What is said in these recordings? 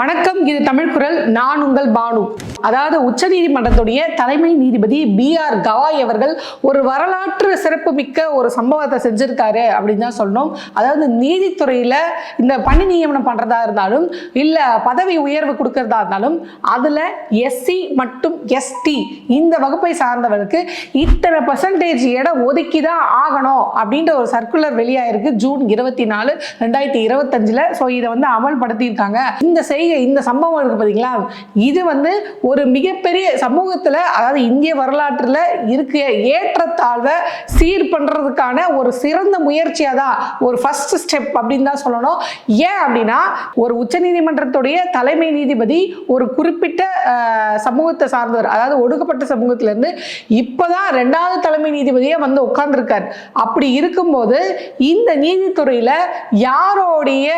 வணக்கம் இது தமிழ் குரல். நான் உங்கள் பானு. அதாவது உச்சநீதிமன்றத்துடைய தலைமை நீதிபதி பி ஆர் கவாய் அவர்கள் ஒரு வரலாற்று சிறப்பு மிக்க ஒரு சம்பவத்தை செஞ்சிருக்காரு அப்படின்னு தான் சொல்லணும். அதாவது நீதித்துறையில இந்த பணி நியமனம் பண்றதா இருந்தாலும் இல்ல பதவி உயர்வு கொடுக்கறதா இருந்தாலும் அதுல எஸ்சி மற்றும் எஸ்டி இந்த வகுப்பை சார்ந்தவர்களுக்கு இத்தனை பர்சன்டேஜ் இடம் ஒதுக்கி தான் ஆகணும் அப்படின்ற ஒரு சர்க்குலர் வெளியாயிருக்கு. ஜூன் இருபத்தி நாலு ரெண்டாயிரத்தி இருபத்தஞ்சுல. ஸோ இதை வந்து அமல்படுத்தியிருக்காங்க. இந்த செய்கை இந்த சம்பவம் இருக்கு பார்த்தீங்களா இது வந்து ஒரு மிகப்பெரிய சமூகத்தில் அதாவது இந்திய வரலாற்றில் இருக்க ஏற்றத்தாழ்வை சீர் பண்ணுறதுக்கான ஒரு சிறந்த முயற்சியாக தான் ஒரு ஃபர்ஸ்ட் ஸ்டெப் அப்படின்னு தான் சொல்லணும். ஏன் அப்படின்னா ஒரு உச்சநீதிமன்றத்துடைய தலைமை நீதிபதி ஒரு குறிப்பிட்ட சமூகத்தை சார்ந்தவர் அதாவது ஒடுக்கப்பட்ட சமூகத்திலேருந்து இப்போதான் ரெண்டாவது தலைமை நீதிபதியே வந்து உட்கார்ந்துருக்கார். அப்படி இருக்கும்போது இந்த நீதித்துறையில் யாரோடைய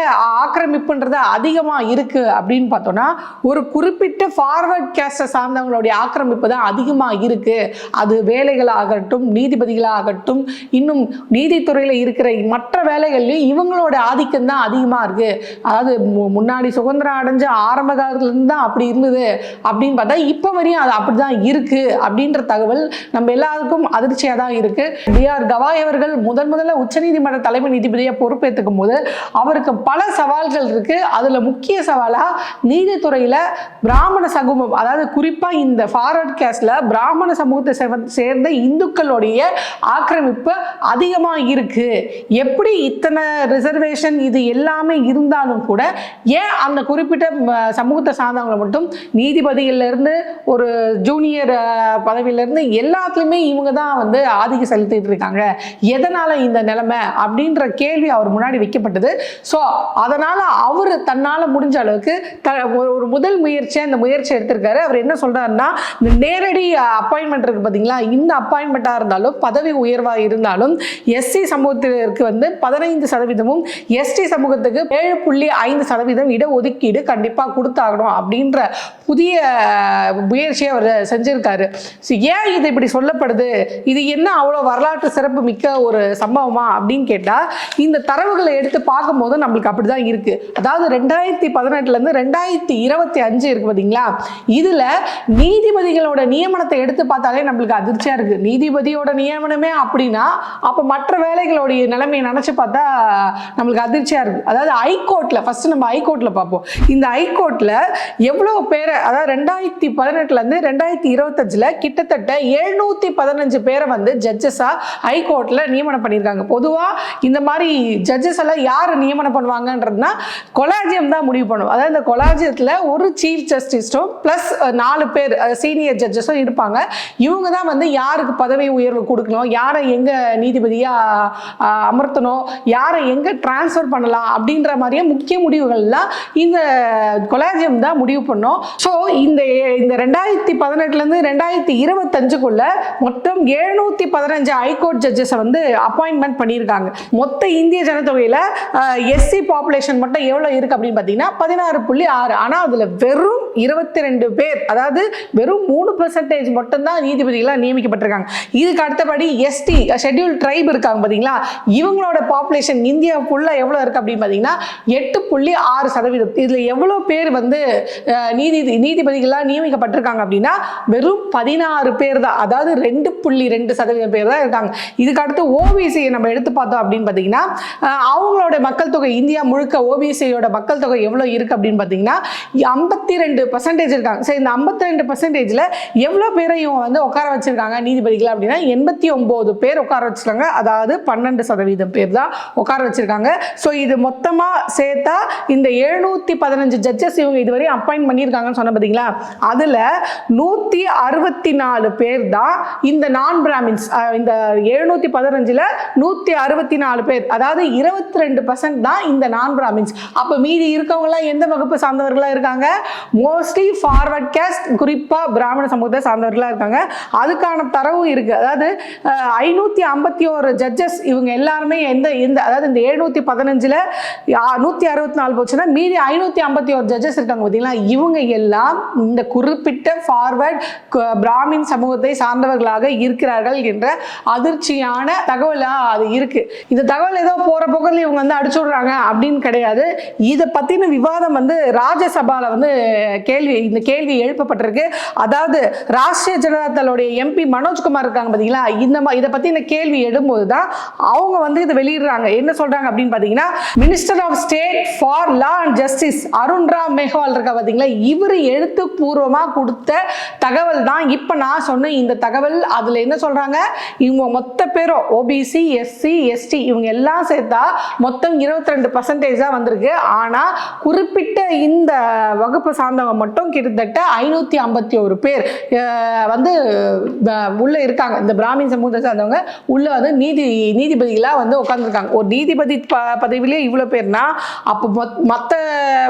ஆக்கிரமிப்புன்றது அதிகமாக இருக்கு அப்படின்னு பார்த்தோன்னா ஒரு குறிப்பிட்ட ஃபார்வர்ட் கேஸ்டை சார்ந்தவங்களுடைய ஆக்கிரமிப்பு தான் அதிகமாக இருக்குது அது வேலைகளாகட்டும் நீதிபதிகளாகட்டும் இன்னும் நீதித்துறையில் இருக்கிற மற்ற வேலைகள்லையும் இவங்களோட ஆதிக்கம் தான் அதிகமாக இருக்குது அதாவது மு- முன்னாடி சுதந்திரம் அடைஞ்ச ஆரம்ப காலத்துலேருந்து தான் அப்படி இருந்தது அப்படின்னு பார்த்தா இப்போ வரையும் அது அப்படி தான் இருக்குது அப்படின்ற தகவல் நம்ம எல்லாருக்கும் அதிர்ச்சியாக தான் இருக்குது டி ஆர் கவாய் அவர்கள் முதன் முதல்ல உச்சநீதிமன்ற தலைமை நீதிபதியாக பொறுப்பேற்றுக்கும் போது அவருக்கு பல சவால்கள் இருக்குது அதில் முக்கிய சவாலாக சவாலா நீதித்துறையில் பிராமண சமூகம் அதாவது குறிப்பாக இந்த ஃபார்வர்ட் கேஸில் பிராமண சமூகத்தை சேர்ந்த- இந்துக்களுடைய ஆக்கிரமிப்பு அதிகமாக இருக்குது எப்படி இத்தனை ரிசர்வேஷன் இது எல்லாமே இருந்தாலும் கூட ஏன் அந்த குறிப்பிட்ட சமூகத்தை சார்ந்தவங்களை மட்டும் நீதிபதியில இருந்து ஒரு ஜூனியர் பதவியிலேருந்து எல்லாத்துலேயுமே இவங்க தான் வந்து ஆதிக்கம் செலுத்திட்டு இருக்காங்க. எதனால் இந்த நிலைமை அப்படின்ற கேள்வி அவர் முன்னாடி வைக்கப்பட்டது. ஸோ அதனால் அவர் தன்னால் முடிஞ்ச அளவுக்கு த ஒரு முதல் முயற்சியாக இந்த முயற்சி எடுத்திருக்காரு. அவர் என்ன சொல்றாருன்னா இந்த நேரடி அப்பாயின்மெண்ட் இருக்கு பார்த்தீங்களா இந்த அப்பாயின்மெண்ட்டாக இருந்தாலும் பதவி உயர்வாக இருந்தாலும் எஸ்சி சமூகத்திற்கு வந்து பதினைந்து சதவீதமும் எஸ்டி சமூகத்துக்கு ஏழு புள்ளி ஐந்து சதவீதம் இட ஒதுக்கீடு கண்டிப்பாக கொடுத்தாகணும் அப்படின்ற புதிய முயற்சியை அவர் செஞ்சுருக்காரு. ஸோ ஏன் இது இப்படி சொல்லப்படுது? இது என்ன அவ்வளோ வரலாற்று சிறப்பு மிக்க ஒரு சம்பவமா அப்படின்னு கேட்டால் இந்த தரவுகளை எடுத்து பார்க்கும்போது நம்மளுக்கு அப்படிதான் இருக்கு. அதாவது ரெண்டாயிரத்தி பதினெட்டுலேருந்து ரெண்டாயிரத்தி இருபத்தி அஞ்சு இருக்கு பார்த்தீங்களா இதில் நீதிபதிகளோட நியமனத்தை எடுத்து பார்த்தாலே நம்மளுக்கு அதிர்ச்சியாக இருக்கு. நீதிபதியோட நியமனமே அப்படின்னா அப்போ மற்ற வேலைகளுடைய நிலைமையை நினச்சி பார்த்தா நம்மளுக்கு அதிர்ச்சியாக இருக்கு. அதாவது ஹைகோர்ட்டில் ஃபர்ஸ்ட் நம்ம ஹைகோர்ட்டில் பார்ப்போம். இந்த ஹைகோர்ட்டில் எவ்வளோ பேரை அதாவது ரெண்டாயிரத்தி பதினெட்டுலேருந்து ரெண்டாயிரத்தி இருபத்தஞ்சில் கிட்டத்தட்ட எழுநூற்றி பதினஞ்சு பேரை வந்து ஜட்ஜஸாக ஹைகோர்ட்டில் நியமனம் பண்ணியிருக்காங்க. பொதுவாக இந்த மாதிரி ஜட்ஜஸ் எல்லாம் யார் நியமனம் பண்ணுவாங்கன்றதுனா கொலாஜியம் தான் முடிவு பண்ணும். அதாவது இந்த கொலாஜியத்தில் ஒரு சீஃப் ஜஸ்டிஸும் ப்ளஸ் நாலு பேர் சீனியர் ஜட்ஜஸும் இருப்பாங்க. இவங்க தான் வந்து யாருக்கு பதவி உயர்வு கொடுக்கணும் யாரை எங்கே நீதிபதியாக அமர்த்தணும் யாரை எங்கே டிரான்ஸ்ஃபர் பண்ணலாம் அப்படின்ற மாதிரியே முக்கிய முடிவுகள்லாம் இந்த கொலாஜியம் தான் முடிவு பண்ணோம். ஸோ இந்த இந்த ரெண்டாயிரத்தி பதினெட்டுலேருந்து ரெண்டாயிரத்தி இருபத்தஞ்சுக்குள்ள மொத்தம் எழுநூற்றி பதினஞ்சு ஹைகோர்ட் ஜட்ஜஸை வந்து அப்பாயின்மெண்ட் பண்ணியிருக்காங்க. மொத்த இந்திய ஜனத்தொகையில் எஸ்சி பாப்புலேஷன் மட்டும் எவ்வளோ இருக்குது அப்படின்னு பார்த்தீங்கன்னா பதினாறு புள்ளி ஆறு. ஆனால் அதில் வெறும் இருபத்தி ரெண்டு பேர் அதாவது வெறும் மூணு பெர்சன்டேஜ் மட்டும்தான் நீதிபதிகளாக நியமிக்கப்பட்டிருக்காங்க. இதுக்கு அடுத்தபடி எஸ்டி ஷெட்யூல் ட்ரைப் இருக்காங்க பார்த்தீங்களா? இவங்களோட பாப்புலேஷன் இந்தியா ஃபுல்லாக எவ்வளோ இருக்குது அப்படின்னு பார்த்தீங்கன்னா எட்டு புள்ளி ஆறு சதவீதம். இதில் எவ்வளோ பேர் வந்து நீதி நீதிபதிகளாக நியமிக்கப்பட்டிருக்காங்க அப்படின்னா வெறும் பதினாறு பேர் தான். அதாவது ரெண்டு புள்ளி ரெண்டு சதவீதம் பேர் தான் இருக்காங்க. இதுக்கு அடுத்து ஓபிசியை நம்ம எடுத்து பார்த்தோம் அப்படின்னு பார்த்தீங்கன்னா அவங்களோட மக்கள் தொகை இந்தியா முழுக்க ஓபிசியோட மக்கள் தொகை எவ்வளோ இருக்குது அப்படின்னு பார்த்தீங்கன்னா ஐம்பத்தி ரெண்டு பர்சன்டேஜ் இருக்காங்க. சரி இந்த ஐம்பத்தி ரெண்டு பர்சன்டேஜில் எவ்வளோ பேரை இவங்க வந்து உட்கார வச்சிருக்காங்க நீதிபதிகள் அப்படின்னா எண்பத்தி ஒம்பது பேர் உட்கார வச்சிருக்காங்க. அதாவது பன்னெண்டு சதவீதம் பேர் தான் உட்கார வச்சிருக்காங்க. ஸோ இது மொத்தமாக சேர்த்தா இந்த எழுநூற்றி பதினஞ்சு ஜட்ஜஸ் இவங்க இதுவரை அப்பாயின்ட் பண்ணியிருக்காங்கன்னு சொன்ன பார்த்தீங்களா அதில் நூற்றி அறுபத்தி நாலு பேர் தான் இந்த நான் பிராமின்ஸ் இந்த எழுநூற்றி பதினஞ்சில் நூற்றி அறுபத்தி நாலு பேர் அதாவது இருபத்தி ரெண்டு பர்சன்ட் தான் இந்த நான் பிராமின்ஸ் அப்போ மீதி இருக்கவங்களாம் எந்த வகுப்பு சார்ந்தவர்களாக இருக்காங்க. மோஸ்ட்லி ஃபார்வர்ட் கேஸ்ட் குறிப்பாக பிராமண சமூகத்தை சார்ந்தவர்களாக இருக்காங்க. அதுக்கான தரவும் இருக்குது அதாவது ஐநூற்றி ஐம்பத்தி ஒரு ஜட்ஜஸ் இவங்க எல்லாருமே எந்த இந்த அதாவது இந்த எழுநூற்றி பதினஞ்சில் நூற்றி அறுபத்தி நாலு போச்சுன்னா மீதி ஐநூற்றி ஐம்பத்தி ஒரு ஜட்ஜஸ் இருக்காங்க பார்த்தீங்களா இவங்க எல்லாம் இந்த குறிப்பிட்ட ஃபார்வர்ட் பிராமின் சமூகத்தை சார்ந்தவர்களாக இருக்கிறார்கள் என்ற அதிர்ச்சியான தகவலாக அது இருக்குது இந்த தகவல் ஏதோ போகிற போக்கில் இவங்க வந்து அடிச்சு விடுறாங்க அப்படின்னு கிடையாது. இதை பற்றின விவாதம் வந்து வந்து ராஜ்யசபாவில் வந்து கேள்வி இந்த கேள்வி எழுப்பப்பட்டிருக்கு. அதாவது ராஷ்டிரிய ஜனதா தளுடைய எம்பி மனோஜ்குமார் இருக்காங்க பார்த்தீங்களா இந்த மா- இதை இந்த கேள்வி எழும்போது தான் அவங்க வந்து இதை வெளியிடுறாங்க. என்ன சொல்கிறாங்க அப்படின்னு பார்த்தீங்கன்னா minister of state for law and justice Arun Ram Meghwal இருக்கா பார்த்தீங்களா இவர் எழுத்துப்பூர்வமா கொடுத்த தகவல் தான். இப்போ நான் சொன்ன இந்த தகவல் அதில் என்ன சொல்கிறாங்க இவங்க மொத்த பேரும் ஓபிசி எஸ்சி எஸ்டி இவங்க எல்லாம் சேர்த்தா மொத்தம் இருபத்தி ரெண்டு பர்சன்டேஜ் தான் வந்திருக்கு. ஆனால் குறிப்பிட்ட இந்த வகுப்பு சார்ந்தவங்க மட்டும் கிட்டத்தட்ட ஐநூத்தி ஐம்பத்தி ஒரு பேர் வந்து உள்ளே இருக்காங்க. இந்த பிராமின் சமூகத்தை சார்ந்தவங்க உள்ளே வந்து நீதி நீதிபதிகளாக வந்து உட்காந்துருக்காங்க ஒரு நீதிபதி ப பதவியிலே இவ்வளோ பேர்னா அப்போ மொத் மற்ற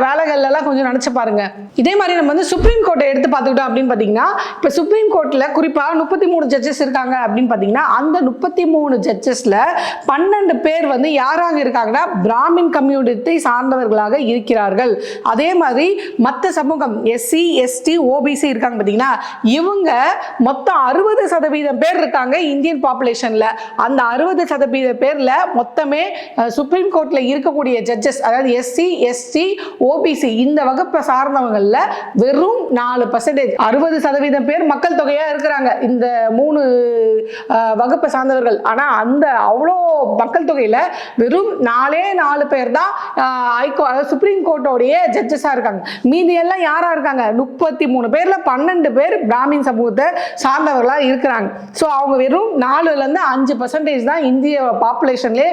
வேலைகள்லாம் எல்லாம் கொஞ்சம் நினச்சி பாருங்க. இதே மாதிரி நம்ம வந்து சுப்ரீம் கோர்ட்டை எடுத்து பார்த்துக்கிட்டோம் அப்படின்னு பார்த்தீங்கன்னா இப்போ சுப்ரீம் கோர்ட்டில் குறிப்பாக முப்பத்தி மூணு ஜட்ஜஸ் இருக்காங்க அப்படின்னு பார்த்தீங்கன்னா அந்த முப்பத்தி மூணு ஜட்ஜஸில் பன்னெண்டு பேர் வந்து யாராக இருக்காங்கன்னா பிராமின் கம்யூனிட்டி சார்ந்தவர்களாக இருக்கிறார்கள். அதே மாதிரி மற்ற சமூகம் எஸ்சி எஸ்டி ஓபிசி இருக்காங்க பார்த்தீங்கன்னா இவங்க மொத்தம் அறுபது சதவீதம் பேர் இருக்காங்க இந்தியன் பாப்புலேஷனில் அந்த அறுபது சதவீத பேரில் மொத்தமே சுப்ரீம் கோர்ட்டில் இருக்கக்கூடிய ஜட்ஜஸ் அதாவது எஸ்சி எஸ்டி ஓபிசி இந்த வகுப்பை சார்ந்தவங்களில் வெறும் நாலு பர்சன்டேஜ் அறுபது சதவீதம் பேர் மக்கள் தொகையாக இருக்கிறாங்க. இந்த மூணு வகுப்பை சார்ந்தவர்கள். ஆனால் அந்த அவ்வளோ மக்கள் தொகையில் வெறும் நாலே நாலு பேர் தான் அஹ், ஹைகோ அதாவது சுப்ரீம் கோர்ட்டோடைய ஜட்ஜஸாக இருக்காங்க. மீதி எல்லாம் யாராக இருக்காங்க? முப்பத்தி மூணு பேரில் பன்னெண்டு பேர் பிராமின் சமூகத்தை சார்ந்தவர்களாக இருக்கிறாங்க. ஸோ அவங்க வெறும் நாலுலேருந்து அஞ்சு பர்சன்டேஜ் தான் இந்திய பாப்புலேஷன்லேயே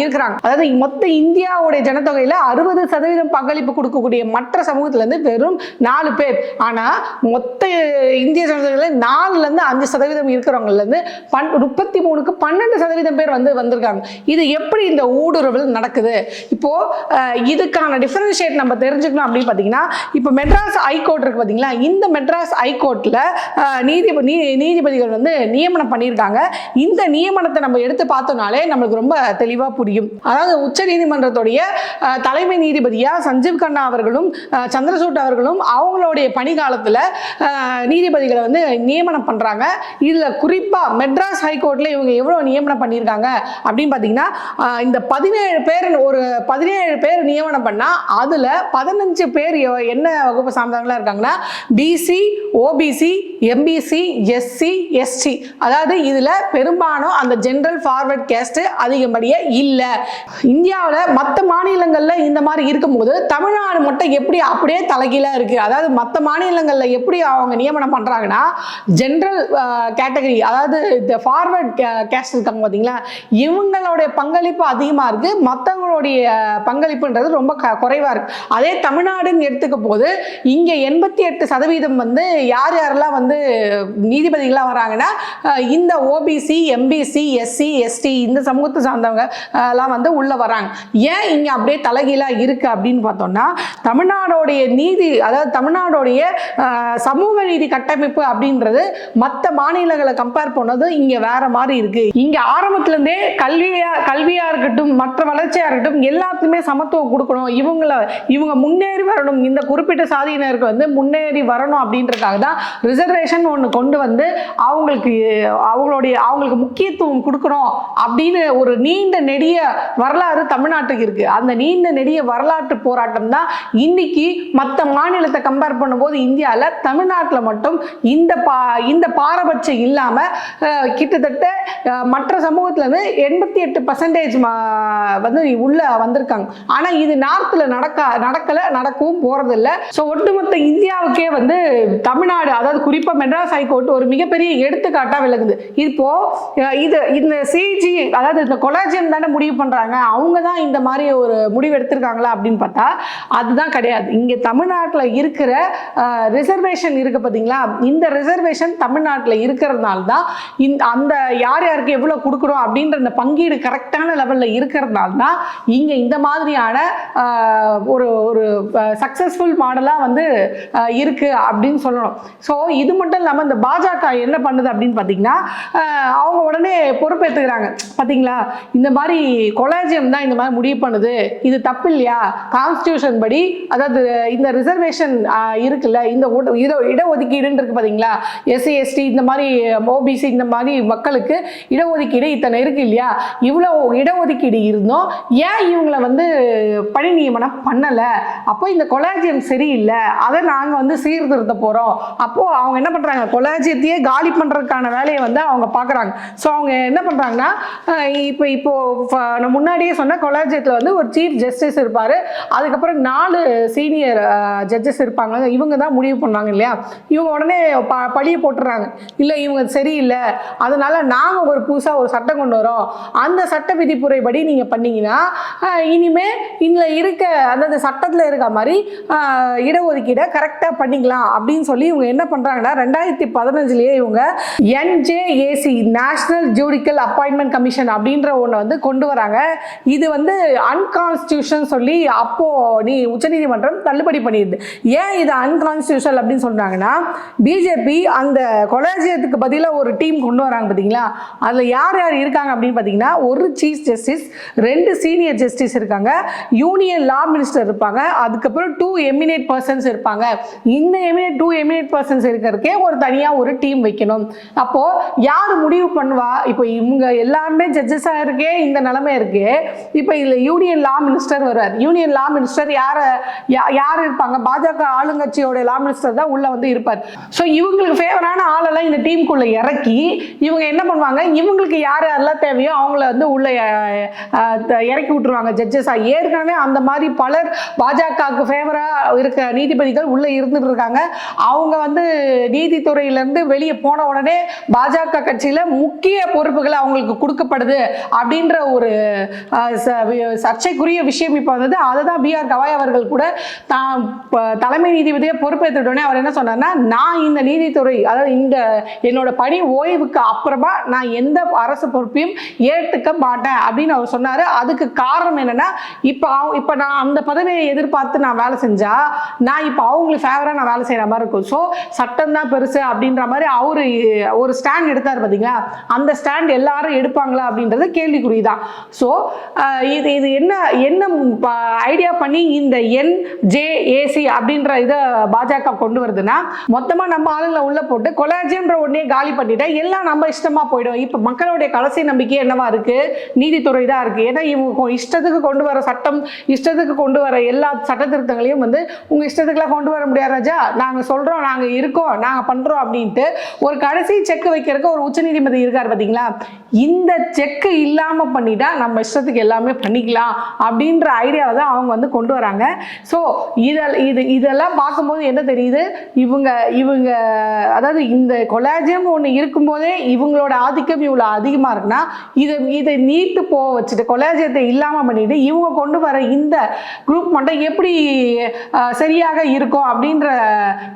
இருக்கிறாங்க. அதாவது மொத்த இந்தியாவுடைய ஜனத்தொகையில் அறுபது சதவீதம் பங்களிப்பு கொடுக்கக்கூடிய மற்ற சமூகத்திலேருந்து வெறும் நாலு பேர். ஆனால் மொத்த இந்திய ஜனத்தொகையில் நாலுலேருந்து அஞ்சு சதவீதம் இருக்கிறவங்கலேருந்து பன் முப்பத்தி மூணுக்கு பன்னெண்டு சதவீதம் பேர் வந்து வந்திருக்காங்க. இது எப்படி இந்த ஊடுருவல் நடக்குது? இப்போ இதுக்கான டிஃபரன்ஷியேட் நம்ம தெரிஞ்சுக்கணும் அப்படின்னு பார்த்தீங்கன்னா இப்போ மெட்ராஸ் ஹைகோர்ட் இருக்கு பார்த்தீங்களா இந்த மெட்ராஸ் ஹைகோர்ட்டில் நீதிபதி நீதிபதிகள் வந்து நியமனம் பண்ணியிருக்காங்க. இந்த நியமனத்தை நம்ம எடுத்து பார்த்தோம்னாலே நம்மளுக்கு ரொம்ப தெளிவாக புரியும். அதாவது உச்ச நீதிமன்றத்துடைய தலைமை நீதிபதியா சஞ்சீவ் கண்ணா அவர்கள் அவர்களும் சந்திரசூட் அவர்களும் அவங்களுடைய பணிகாலத்தில் நீதிபதிகளை வந்து நியமனம் பண்ணுறாங்க இதில் குறிப்பாக மெட்ராஸ் ஹைகோர்ட்டில் இவங்க எவ்வளோ நியமனம் பண்ணியிருக்காங்க அப்படின்னு பார்த்தீங்கன்னா இந்த பதினேழு பேர் ஒரு பதினேழு பேர் நியமனம் பண்ணால் அதில் பதினஞ்சு பேர் என்ன வகுப்பு சார்ந்தவங்களாக இருக்காங்கன்னா BC OBC MBC SC ST அதாவது இதில் பெரும்பாலும் அந்த ஜென்ரல் ஃபார்வர்ட் கேஸ்ட் அதிகப்படியே இல்லை. இந்தியாவில் மற்ற மாநிலங்களில் இந்த மாதிரி இருக்கும்போது தமிழ்நாடு மட்டும் எப்படி அப்படியே தலைகீழாக இருக்குது அதாவது மற்ற மாநிலங்களில் எப்படி அவங்க நியமனம் பண்ணுறாங்கன்னா ஜென்ரல் கேட்டகரி அதாவது இந்த ஃபார்வர்ட் கேஸ்ட் இருக்காங்க பார்த்தீங்களா இவங்களுடைய பங்களிப்பு அதிகமாக இருக்குது மற்றவங்களுடைய பங்களிப்புன்றது ரொம்ப க குறைவாக இருக்குது அதே தமிழ்நாடுன்னு எடுத்துக்க போது இங்கே எண்பத்தி எட்டு சதவீதம் வந்து யார் யாரெல்லாம் வந்து நீதிபதிகளாக வராங்கன்னா இந்த ஓபிசி எம்பிசி எஸ்சி எஸ்டி இந்த சமூகத்தை சார்ந்தவங்க எல்லாம் வந்து உள்ளே வராங்க. ஏன் இங்கே அப்படியே தலைகீழாக இருக்குது அப்படின்னு பார்த்தோம்னா தமிழ்நாடோடைய நீதி அதாவது தமிழ்நாடோடைய சமூக நீதி கட்டமைப்பு அப்படின்றது மற்ற மாநிலங்களை கம்பேர் பண்ணது இங்கே வேற மாதிரி இருக்கு. இங்கே ஆரம்பத்துலேருந்தே கல்வியா கல்வியா இருக்கட்டும் மற்ற வளர்ச்சியா இருக்கட்டும் எல்லாத்துக்குமே சமத்துவம் கொடுக்கணும். இவங்கள இவங்க முன்னேறி வரணும். இந்த குறிப்பிட்ட சாதியினருக்கு வந்து முன்னேறி வரணும் அப்படின்றதுக்காக தான் ரிசர்வேஷன் ஒன்று கொண்டு வந்து அவங்களுக்கு அவங்களுடைய அவங்களுக்கு முக்கியத்துவம் கொடுக்கணும் அப்படின்னு ஒரு நீண்ட நெடிய வரலாறு தமிழ்நாட்டுக்கு இருக்கு. அந்த நீண்ட நெடிய வரலாற்று போராட்டம் தான் இன்னைக்கு மற்ற மாநிலத்தை கம்பேர் பண்ணும்போது இந்தியாவில் தமிழ்நாட்டில் மட்டும் இந்த பா இந்த பாரபட்சம் இல்லாமல் கிட்டத்தட்ட மற்ற சமூகத்துலேருந்து எண்பத்தி எட்டு பர்சன்டேஜ் வந்து உள்ளே வந்திருக்காங்க. ஆனால் இது நார்த்தில் நடக்க நடக்கலை நடக்கவும் போகிறதில்ல ஸோ ஒட்டுமொத்த இந்தியாவுக்கே வந்து தமிழ்நாடு அதாவது குறிப்பாக மெட்ராஸ் ஹைகோர்ட் ஒரு மிகப்பெரிய எடுத்துக்காட்டாக விளக்குது இப்போ இது இந்த சிஜி அதாவது இந்த கொலாஜியம் தானே முடிவு பண்ணுறாங்க அவங்க தான் இந்த மாதிரி ஒரு முடிவு எடுத்திருக்காங்களா அப்படின்னு பார்த்தா அதுதான் கிடையாது. இங்கே தமிழ்நாட்டில் இருக்கிற ரிசர்வேஷன் இருக்குது பார்த்தீங்களா இந்த ரிசர்வேஷன் தமிழ்நாட்டில் இருக்கிறதுனால தான் இந்த அந்த யார் யாருக்கு எவ்வளோ கொடுக்குறோம் அப்படின்ற அந்த பங்கீடு கரெக்டான லெவலில் இருக்கிறதுனால தான் இங்கே இந்த மாதிரியான ஒரு ஒரு சக்ஸஸ்ஃபுல் மாடலாக வந்து இருக்குது அப்படின்னு சொல்லணும். ஸோ இது மட்டும் இல்லாமல் இந்த பாஜக என்ன பண்ணுது அப்படின்னு பார்த்தீங்கன்னா அவங்க உடனே பொறுப்பேற்றுக்கிறாங்க பார்த்தீங்களா இந்த மாதிரி கொலாஜியம் தான் இந்த மாதிரி முடிவு பண்ணுது. இது தப்பு இல்லையா? கான்ஸ்டியூஷன் படி அதாவது இந்த ரிசர்வேஷன் இருக்குல்ல இந்த இட இடஒதுக்கீடுன்னு இருக்கு பார்த்தீங்களா எஸ்சி எஸ்டி இந்த மாதிரி ஓபிசி இந்த மாதிரி மக்களுக்கு இடஒதுக்கீடு இத்தனை இருக்கு இல்லையா? இவ்வளோ இடஒதுக்கீடு இருந்தோம். ஏன் இவங்களை வந்து பணி நியமனம் பண்ணலை? அப்போ இந்த கொலாஜியம் சரியில்லை. அதை நாங்கள் வந்து சீர்திருத்த போகிறோம் அப்போது அவங்க என்ன பண்ணுறாங்க கொலாஜியத்தையே காலி பண்ணுறதுக்கான வேலையை வந்து அவங்க பார்க்குறாங்க ஸோ அவங்க என்ன பண்ணுறாங்கன்னா இப்போ இப்போது நான் முன்னாடியே சொன்ன கொலாஜியத்தில் வந்து ஒரு சீஃப் ஜஸ்டிஸ் இருப்பார். அதுக்கப்புறம் நாலு சீனியர் ஜட்ஜஸ் இருப்பாங்க இவங்க தான் முடிவு பண்ணாங்க இல்லையா? இவங்க உடனே ப பழிய போட்டுறாங்க. இல்லை இவங்க சரியில்லை. அதனால நாங்கள் ஒரு புதுசாக ஒரு சட்டம் கொண்டு வரோம். அந்த சட்ட விதிப்புறைப்படி நீங்கள் பண்ணீங்கன்னா இனிமேல் இனிமே இதில் இருக்க அதாவது சட்டத்தில் இருக்க மாதிரி ஆஹ், இடஒதுக்கீடை கரெக்டாக பண்ணிக்கலாம் அப்படின்னு சொல்லி இவங்க என்ன பண்ணுறாங்கன்னா ரெண்டாயிரத்தி பதினஞ்சுலேயே இவங்க NJAC national judicial appointment commission அப்படின்ற ஒன்று வந்து கொண்டு வராங்க. இது வந்து அன்கான்ஸ்டியூஷன் சொல்லி அப்போ நீ உச்சநீதிமன்றம் தள்ளுபடி பண்ணிடுது ஏன் இது அன்கான்ஸ்டியூஷன் அப்படின்னு சொல்கிறாங்கன்னா பிஜேபி அந்த கொலாஜியத்துக்கு பதிலாக ஒரு டீம் கொண்டு வராங்க பார்த்தீங்களா அதில் யார் யார் இருக்காங்க அப்படின்னு பார்த்தீங்கன்னா ஒரு சீஃப் ஜஸ்டிஸ் ரெண்டு சீனியர் ஜஸ்டிஸ் இருக்காங்க. யூனியன் லா மினிஸ்டர் இருப்பாங்க. அதுக்கப்புறம் டூ எமினேட் பர்சன்ஸ் இருப்பாங்க. இந்த எமினேட் டூ எமினேட் பர்சன்ஸ் இருக்கிறதுக்கே ஒரு தனியாக ஒரு டீம் வைக்கணும். அப்போது யார் முடிவு பண்ணுவா? இப்போ இவங்க எல்லாருமே ஜட்ஜஸாக இருக்கே இந்த நிலமை இருக்கு. இப்போ இதில் யூனியன் லா மினிஸ்டர் வருவார். யூனியன் லா மினிஸ்டர் யாரை யார் இருப்பாங்க? பாஜக ஆளுங்கட்சியோட லா மினிஸ்டர் தான் உள்ள வந்து இருப்பார். ஸோ இவங்களுக்கு ஃபேவரான ஆளெல்லாம் இந்த டீமுக்குள்ள இறக்கி இவங்க என்ன பண்ணுவாங்க? இவங்களுக்கு யார் யாரெல்லாம் தேவையோ அவங்கள வந்து உள்ள இறக்கி விட்டுருவாங்க ஜட்ஜஸாக ஏற்கனவே அந்த மாதிரி பலர் பாஜகவுக்கு ஃபேவராக இருக்க நீதிபதிகள் உள்ள இருந்துட்டு இருக்காங்க. அவங்க வந்து நீதித்துறையிலேருந்து வெளியே போன உடனே பாஜக கட்சியில் முக்கிய பொறுப்புகள் அவங்களுக்கு கொடுக்கப்படுது அப்படின்ற ஒரு சர்ச்சைக்குரிய விஷயம் இப்போ வந்தது. அதை தான் பிஆர் கவாய் அவர்கள் கூட தான் இப்போ தலைமை நீதிபதியை பொறுப்பேற்றுட்டோன்னே அவர் என்ன சொன்னார்னா நான் இந்த நீதித்துறை அதாவது இந்த என்னோட பணி ஓய்வுக்கு அப்புறமா நான் எந்த அரசு பொறுப்பையும் ஏற்றுக்க மாட்டேன் அப்படின்னு அவர் சொன்னார். அதுக்கு காரணம் என்னென்னா இப்போ அவ- இப்போ நான் அந்த பதவியை எதிர்பார்த்து நான் வேலை செஞ்சா நான் இப்போ அவங்களுக்கு ஃபேவராக நான் வேலை செய்கிற மாதிரி இருக்கும். ஸோ சட்டம் தான் பெருசு அப்படின்ற மாதிரி அவர் ஒரு ஸ்டாண்ட் எடுத்தார் பார்த்தீங்களா அந்த ஸ்டாண்ட் எல்லாரும் எடுப்பாங்களா அப்படின்றது கேள்விக்குறி தான் ஸோ இது இது என்ன என்ன ஐடியா பண்ணி இந்த என்ஜேஏசி அப்படின்ற இதை பாஜக கொண்டு வருதுன்னா மொத்தமாக நம்ம ஆளுங்களை உள்ளே போட்டு கொலாஜின்ற உடனே காலி பண்ணிட்டா எல்லாம் நம்ம இஷ்டமாக போயிடும். இப்போ மக்களுடைய கடைசி நம்பிக்கை என்னவா இருக்குது நீதித்துறை தான் இருக்குது ஏன்னா இவங்க இஷ்டத்துக்கு கொண்டு வர சட்டம் இஷ்டத்துக்கு கொண்டு வர எல்லா சட்ட திருத்தங்களையும் வந்து உங்கள் இஷ்டத்துக்குலாம் கொண்டு வர முடியாது ராஜா. நாங்கள் சொல்கிறோம் நாங்கள் இருக்கோம் நாங்கள் பண்ணுறோம் அப்படின்ட்டு ஒரு கடைசி செக் வைக்கிறதுக்கு ஒரு உச்சநீதிமன்றம் இருக்கார் பார்த்தீங்களா இந்த செக்கு இல்லாமல் பண்ணிட்டா நம்ம இஷ்டத்துக்கு எல்லாமே பண்ணிக்கலாம் அப்படின்ற ஐடியாவை தான் அவங்க வந்து கொண்டு வராங்க. ஸோ இதில் இது இதெல்லாம் பார்க்கும்போது என்ன தெரியுது? இவங்க இவங்க அதாவது இந்த கொலாஜியம் ஒன்று இருக்கும்போதே இவங்களோட ஆதிக்கம் இவ்வளோ அதிகமாக இருக்குன்னா இதை இதை நீட்டு போக வச்சுட்டு கொலாஜியத்தை இல்லாமல் பண்ணிட்டு இவங்க கொண்டு வர இந்த குரூப் மட்டும் எப்படி சரியாக இருக்கும் அப்படின்ற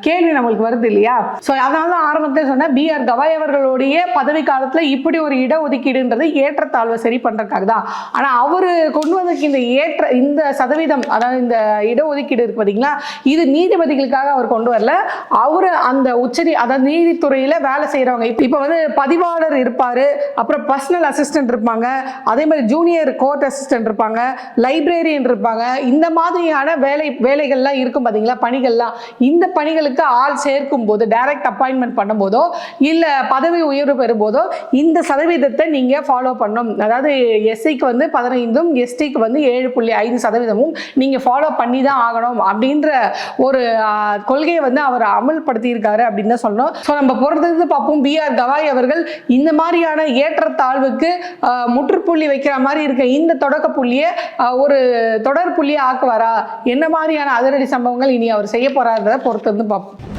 கேள்வி நம்மளுக்கு வருது இல்லையா? ஸோ அதனால தான் ஆரம்பத்தில் சொன்னேன் பிஆர் கவாய் அவர்களுடைய பதவி காலத்தில் இப்படி ஒரு இடஒதுக்கீடுன்றது ஏற்றத்தாழ்வை சரி பண்ணுறதுக்காக தான். ஆனால் அவர் கொண்டு வந்திருக்க இந்த ஏற்ற இந்த சதவீதம் அதாவது இந்த இடஒதுக்கீடு இருக்கு பார்த்தீங்களா இது நீதிபதிகளுக்காக அவர் கொண்டு வரல. அவர் அந்த உச்சநீ அதாவது நீதித்துறையில் வேலை செய்கிறவங்க இப்போ இப்போ வந்து பதிவாளர் இருப்பார் அப்புறம் பர்சனல் அசிஸ்டன்ட் இருப்பாங்க அதே மாதிரி ஜூனியர் கோர்ட் அசிஸ்டன்ட் இருப்பாங்க லைப்ரரியன் இருப்பாங்க. இந்த மாதிரியான வேலை வேலைகள்லாம் இருக்கும் பார்த்தீங்களா பணிகள்லாம். இந்த பணிகளுக்கு ஆள் சேர்க்கும் போது டைரக்ட் அப்பாயின்மெண்ட் பண்ணும்போதோ இல்லை பதவி உயர்வு பெறும்போதோ இந்த சதவீதத்தை நீங்கள் ஃபாலோ பண்ணணும். அதாவது எஸ்சிக்கு வந்து பதினைந்தும் எஸ்டிக்கு வந்து ஏழு புள்ளி ஐந்து சதவீதமும் நீங்கள் ஃபாலோ பண்ணி தான் ஆகணும் அப்படின்ற ஒரு கொள்கையை வந்து அவர் அமல்படுத்தியிருக்காரு அப்படின்னு தான் சொல்லணும். ஸோ நம்ம பொறுத்தது பார்ப்போம். பிஆர் கவாய் அவர்கள் இந்த மாதிரியான ஏற்றத்தாழ்வுக்கு முற்றுப்புள்ளி வைக்கிற மாதிரி இருக்க இந்த தொடக்க புள்ளியை ஒரு தொடர் புள்ளியை ஆக்குவாரா? என்ன மாதிரியான அதிரடி சம்பவங்கள் இனி அவர் செய்ய போறாருன்றதை பொறுத்து வந்து பார்ப்போம்.